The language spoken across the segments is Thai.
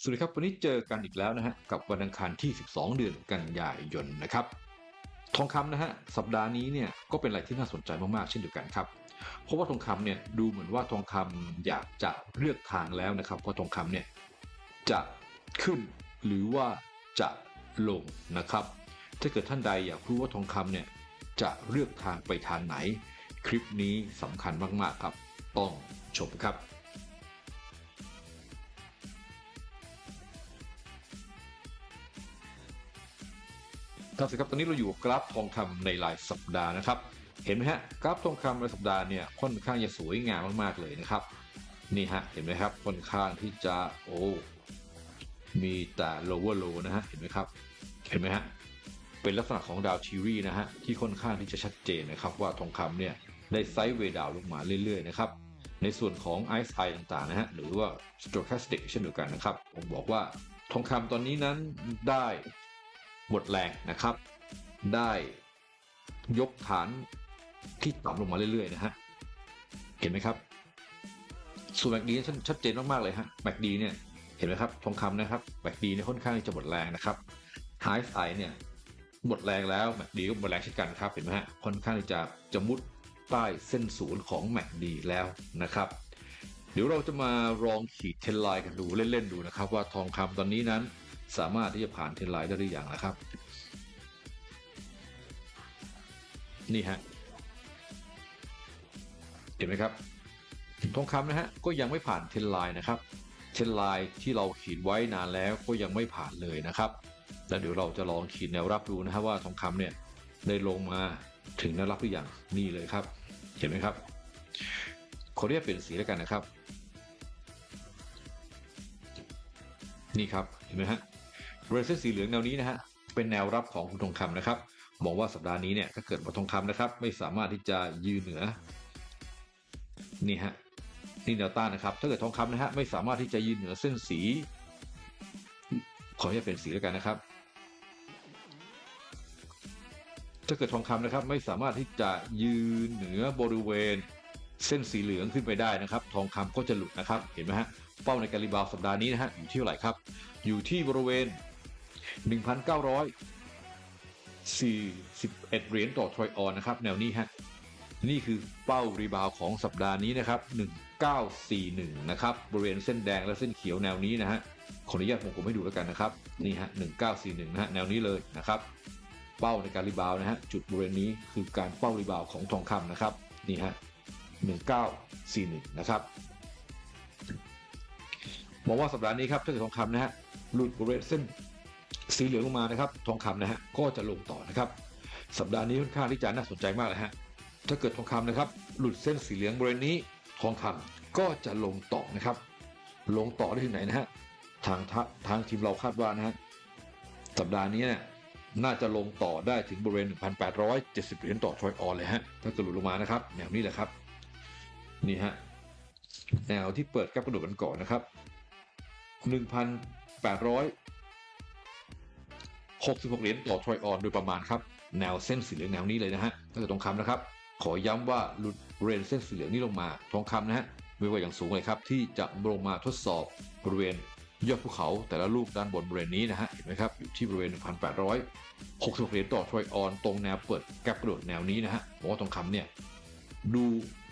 สวัสดีครับ วันนี้เจอกันอีกแล้วนะฮะกับวันอังคารที่ 12 เดือนกันยายนนะครับ ทองคำนะฮะสัปดาห์นี้เนี่ยก็เป็นอะไรที่น่าสนใจมากๆเช่นเดียวกันครับ เพราะว่าทองคำเนี่ยดูเหมือนว่าทองคำอยากจะเลือกทางแล้วนะครับว่าทองคำเนี่ยจะขึ้นหรือว่าจะลงนะครับ ถ้าเกิดท่านใดอยากรู้ว่าทองคำเนี่ยจะเลือกทางไปทางไหน คลิปนี้สำคัญมากๆครับ ต้องชมครับ ครับสิครับตอนนี้เราอยู่กราฟทองคำในรายสัปดาห์นะครับ เห็นไหมฮะกราฟทองคำรายสัปดาห์เนี่ยค่อนข้างจะสวยงามมากๆเลยนะครับนี่ฮะเห็นไหมครับค่อนข้างที่จะโอ้มีแต่ lower low นะฮะเห็นไหมครับเห็นไหมฮะเป็นลักษณะของดาวทีรีนะฮะที่ค่อนข้างที่จะชัดเจนนะครับ ว่าทองคำเนี่ยได้ไซด์เวดาวลงมาเรื่อยๆนะครับในส่วนของ RSI ต่างๆนะฮะหรือว่า stochastic เช่นเดียวกันนะครับ ผมบอกว่าทองคำตอนนี้นั้นได้ หมดแรงนะครับ ได้ยกฐานที่ต่ำลงมาเรื่อยๆนะฮะเห็นไหมครับ ส่วนแบกดีชัดเจนมากๆเลยฮะแบกดีเนี่ยเห็นไหมครับทองคำนะครับแบกดีเนี่ยค่อนข้างจะหมดแรงนะครับ RSI เนี่ยหมดแรงแล้วแมกดีก็หมดแรงเช่นกันครับเห็นไหมฮะค่อนข้างที่จะจะมุดใต้เส้นศูนย์ของแมกดีแล้วนะครับ เดี๋ยวเราจะมาลองขีดเทรนไลน์กันดูเล่นๆดูนะครับ ว่าทองคำตอนนี้นั้น สามารถที่จะผ่านเทรนไลน์ได้หรือยังนะครับ นี่ฮะเห็นไหมครับทองคำนะฮะก็ยังไม่ผ่านเทรนไลน์นะครับเทรนไลน์ที่เราขีดไว้นานแล้วก็ยังไม่ผ่านเลยนะครับแล้วเดี๋ยวเราจะลองขีดแนวรับดูนะครับว่าทองคำเนี่ยได้ลงมาถึงแนวรับหรือยังนี่เลยครับ เห็นไหมครับขอเรียกเปลี่ยนสีแล้วกันนะครับ นี่ครับเห็นไหมฮะ บริเวณเส้นสีเหลืองแนวนี้นะฮะเป็นแนวรับของคุณทองคำนะครับบอกว่าสัปดาห์นี้เนี่ยถ้าเกิดว่าทองคำนะครับ ไม่สามารถที่จะยืนเหนือนี่ฮะนี่แนวต้านนะครับ ถ้าเกิดทองคำนะฮะไม่สามารถที่จะยืนเหนือเส้นสี ขออนุญาตเป็นสีแล้วกันนะครับ ถ้าเกิดทองคำนะครับ ไม่สามารถที่จะยืนเหนือบริเวณ เส้นสีเหลืองขึ้นไปได้นะครับ ทองคำก็จะหลุดนะครับ เห็นไหมฮะเป้าในการรีบาวสัปดาห์นี้นะฮะอยู่ที่เท่าไหร่ครับ อยู่ที่บริเวณ 1,941 เหรียญต่อทรอยออนนะครับ แนวนี้ฮะนี่คือเป้ารีบาวของสัปดาห์นี้นะครับ 1941 นะครับ บริเวณเส้นแดงและเส้นเขียวแนวนี้นะฮะขออนุญาตผมผมให้ดูแล้วกันนะครับ นี่ฮะ 1941 นะฮะ แนวนี้เลยนะครับ เป้าในการรีบาวนะฮะ จุดบริเวณนี้คือการเป้ารีบาวของทองคำนะครับ นี่ฮะ 1941 นะครับมองว่าสัปดาห์นี้ครับถ้าเกิดทองคำนะฮะ หลุดบริเวณเส้น สีเหลืองลงมานะครับทองคำนะฮะก็จะลงต่อนะครับ สัปดาห์นี้ค่อนข้างที่จะน่าสนใจมากเลยฮะถ้าเกิดทองคำนะครับ หลุดเส้นสีเหลืองบริเวณนี้ทองคำก็จะลงต่อนะครับ ลงต่อได้ถึงไหนนะฮะทางททางทีมเราคาดว่านะฮะสัปดาห์นี้เนี่ยน่าจะลงต่อได้ถึงบริเวณ 1,870 เหรียญต่อทรอยออนเลยฮะ ถ้าเกิดหลุดลงมานะครับ แนวนี้แหละครับ นี่ฮะ แนวที่เปิดกับกระโดดกันก่อนนะครับ 66 เหรียญต่อทรอยออนโดยประมาณครับ แนวเส้นสีเหลืองแนวนี้เลยนะฮะถ้าเกิดทองคำนะครับ ขอย้ำว่าหลุดบริเส้นสีเหลืองนี้ลงมาทองคำนะฮะไม่ว่าอย่างสูงเลยครับ ที่จะลงมาทดสอบบริเวณยอดภูเขาแต่ละลูกด้านบนบริเวณนี้นะฮะเห็นไหมครับอยู่ที่บริเวณ 1,866 เหรียญต่อทรอยออนตรงแนวเปิดแกลบกระโดดแนวนี้นะฮะบอกว่าทองคำเนี่ยดู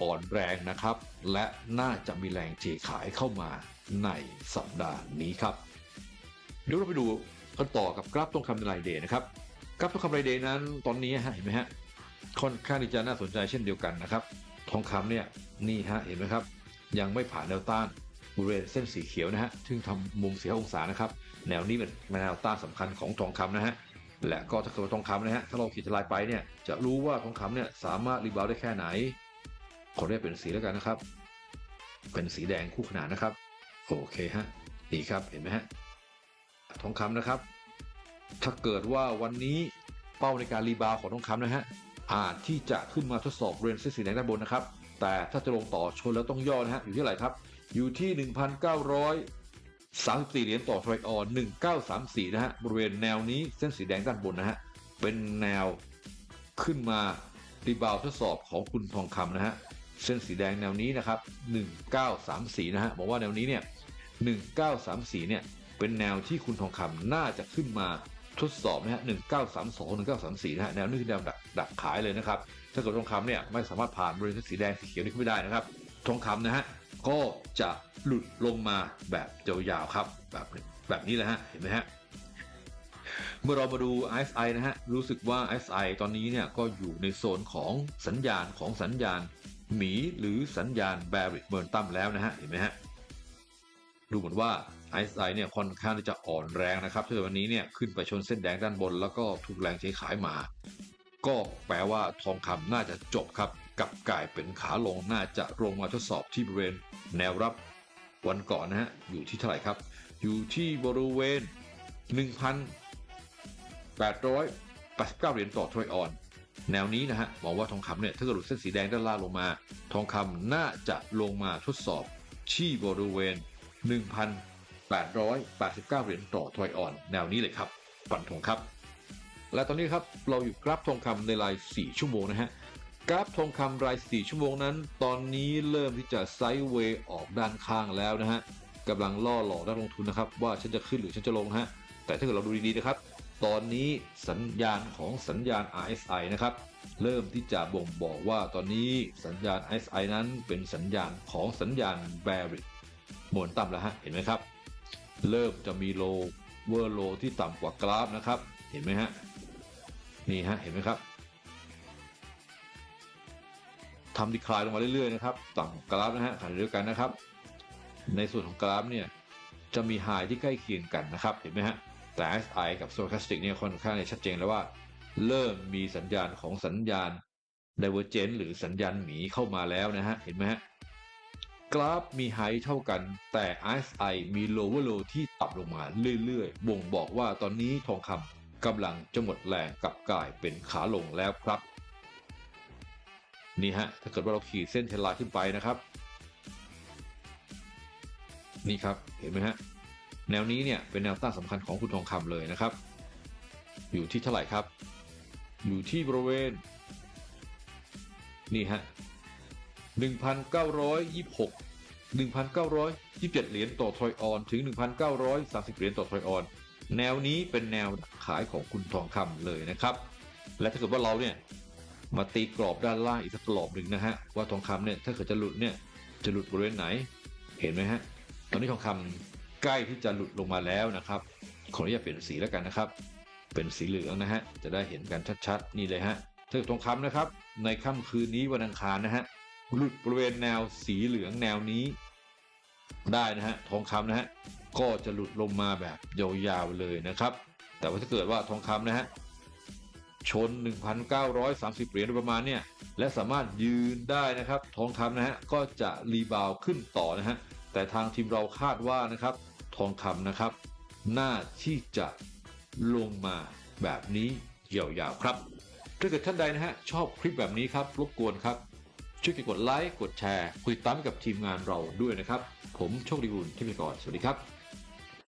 อ่อนแรงนะครับ และน่าจะมีแรงเทขายเข้ามาในสัปดาห์นี้ครับ เดี๋ยวเราไปดู กันต่อกับกราฟทองคำในรายเดย์นะครับกราฟทองคำรายเดย์นั้นตอนนี้ฮะเห็นไหมฮะค่อนข้างที่จะน่าสนใจเช่นเดียวกันนะครับ ทองคำเนี่ยนี่ฮะเห็นไหมครับ ยังไม่ผ่านแนวต้านบริเวณเส้นสีเขียวนะฮะซึ่งทำมุมเสียองศานะครับ แนวนี้เป็นแนวต้านสำคัญของทองคำนะฮะและก็ถ้าเกิดว่าทองคำนะฮะถ้าเราขีดทลายไปเนี่ยจะรู้ว่าทองคำเนี่ยสามารถรีบาวได้แค่ไหนขอเรียกเป็นสีแล้วกันนะครับ เป็นสีแดงคู่ขนานนะครับ โอเคฮะดีครับเห็นไหมฮะ ทองคำนะครับ ถ้าเกิดว่าวันนี้เป้าในการรีบาวของทองคำนะฮะอาจที่จะขึ้นมาทดสอบเรนเส้นสีแดงด้านบนนะครับ แต่ถ้าจะลงต่อชนแล้วต้องย่อนะฮะอยู่ที่ไหร่ครับ อยู่ที่ 1,934 เหรียญต่อทรอยออน1934 นะฮะบริเวณแนวนี้เส้นสีแดงด้านบนนะฮะเป็นแนวขึ้นมารีบาวทดสอบของคุณทองคำนะฮะเส้นสีแดงแนวนี้นะครับ 1934 นะฮะบอกว่าแนวนี้เนี่ย 1934 เนี่ย เป็นแนวที่คุณทองคำน่าจะขึ้นมาทดสอบนะฮะ1932 1934นะฮะแนวนี้คือแนวดักดักขายเลยนะครับ ถ้าเกิดทองคำเนี่ยไม่สามารถผ่านบริเวณสีแดงสีเขียวนี้ขึ้นไม่ได้นะครับ ทองคำนะฮะก็จะหลุดลงมาแบบยาวๆครับแบบแบบนี้เลยฮะเห็นไหมฮะเมื่อเรามาดู RSI นะฮะ รู้สึกว่า RSI ตอนนี้เนี่ยก็อยู่ในโซนของสัญญาณของสัญญาณหมีหรือสัญญาณ bearish momentum แล้วนะฮะ เห็นไหมฮะ ดูเหมือนว่า RSI เนี่ยค่อนข้างที่จะอ่อนแรงนะครับถ้าเกิดวันนี้เนี่ยขึ้นไปชนเส้นแดงด้านบน แล้วก็ถูกแรงเทขายมา ก็แปลว่าทองคำน่าจะจบครับกับกลายเป็นขาลงน่าจะลงมาทดสอบที่บริเวณแนวรับวันก่อนนะฮะอยู่ที่เท่าไหร่ครับ อยู่ที่บริเวณ 1,889 เหรียญต่อทรอยออน แนวนี้นะฮะมองว่าทองคำเนี่ยถ้าเกิดหลุดเส้นสีแดงด้านล่างลงมา ทองคำน่าจะลงมาทดสอบที่บริเวณ 889 เหรียญต่อทอยออน แนวนี้เลยครับฝันทองครับ และตอนนี้ครับเราอยู่กราฟทองคำในราย 4 ชั่วโมงนะฮะกราฟทองคำราย 4 ชั่วโมงนั้น ตอนนี้เริ่มที่จะไซด์เวย์ออกด้านข้างแล้วนะฮะกำลังล่อหลอกนักลงทุนนะครับ ว่าฉันจะขึ้นหรือฉันจะลงฮะแต่ถ้าเกิดเราดูดีๆนะครับ ตอนนี้สัญญาณของสัญญาณ RSI นะครับเริ่มที่จะบ่งบอกว่าตอนนี้สัญญาณ RSI นั้นเป็นสัญญาณของสัญญาณ bearish หมวนต่ำแล้วฮะเห็นไหมครับ เริ่มจะมีโลเวอร์โลที่ต่ำกว่ากราฟนะครับ เห็นไหมฮะ นี่ฮะ เห็นไหมครับทำดีคลายลงมาเรื่อยๆนะครับ ต่ำกว่ากราฟนะฮะขณะเดียวกันนะครับ ในส่วนของกราฟเนี่ยจะมีไฮที่ใกล้เคียงกันนะครับ เห็นไหมฮะ แต่ SI กับ Stochastic เนี่ยค่อนข้างชัดเจนแล้วว่า เริ่มมีสัญญาณของสัญญาณ Divergent หรือสัญญาณหมีเข้ามาแล้วนะฮะ เห็นไหมฮะ กราฟมีไฮเท่ากัน แต่ RSI มี lower low ที่ต่ำลงมาเรื่อยๆ บ่งบอกว่าตอนนี้ทองคำกำลังจะหมดแรงกลับกลายเป็นขาลงแล้วครับ นี่ฮะ ถ้าเกิดว่าเราขีดเส้นเทลน์ขึ้นไปนะครับ นี่ครับเห็นไหมฮะ แนวนี้เนี่ยเป็นแนวต้านสำคัญของคุณทองคำเลยนะครับ อยู่ที่เท่าไหร่ครับ อยู่ที่บริเวณ นี่ฮะ 1,926 1,927 เหรียญต่อทรอยออน ถึง 1,930 เหรียญต่อทรอยออน แนวนี้เป็นแนวขายของคุณทองคำเลยนะครับ และถ้าเกิดว่าเราเนี่ยมาตีกรอบด้านล่างอีกสักกรอบหนึ่งนะฮะว่าทองคำเนี่ยถ้าเกิดจะหลุดเนี่ยจะหลุดบริเวณไหนเห็นไหมฮะตอนนี้ทองคำใกล้ที่จะหลุดลงมาแล้วนะครับขออนุญาตเปลี่ยนสีแล้วกันนะครับ เป็นสีเหลืองนะฮะจะได้เห็นกันชัดๆนี่เลยฮะถ้าเกิดทองคำนะครับ ในค่ำคืนนี้วันอังคารนะฮะ หลุดบริเวณแนวสีเหลืองแนวนี้ ได้นะฮะทองคำนะฮะก็จะหลุดลงมาแบบยาวๆเลยนะครับ แต่ว่าถ้าเกิดว่าทองคำนะฮะชน 1,930 เหรียญโดยประมาณเนี่ย และสามารถยืนได้นะครับ ทองคำนะฮะ ก็จะรีบาวขึ้นต่อนะฮะ แต่ทางทีมเราคาดว่านะครับ ทองคำนะครับ น่าที่จะลงมาแบบนี้ยาวๆครับ ถ้าเกิดท่านใดนะฮะ ชอบคลิปแบบนี้ครับ รบกวนครับ ช่วยกดไลค์กดแชร์คุยตามกับทีมงานเราด้วยนะครับ ผมโชคดีบุญที่มีก่อนสวัสดีครับ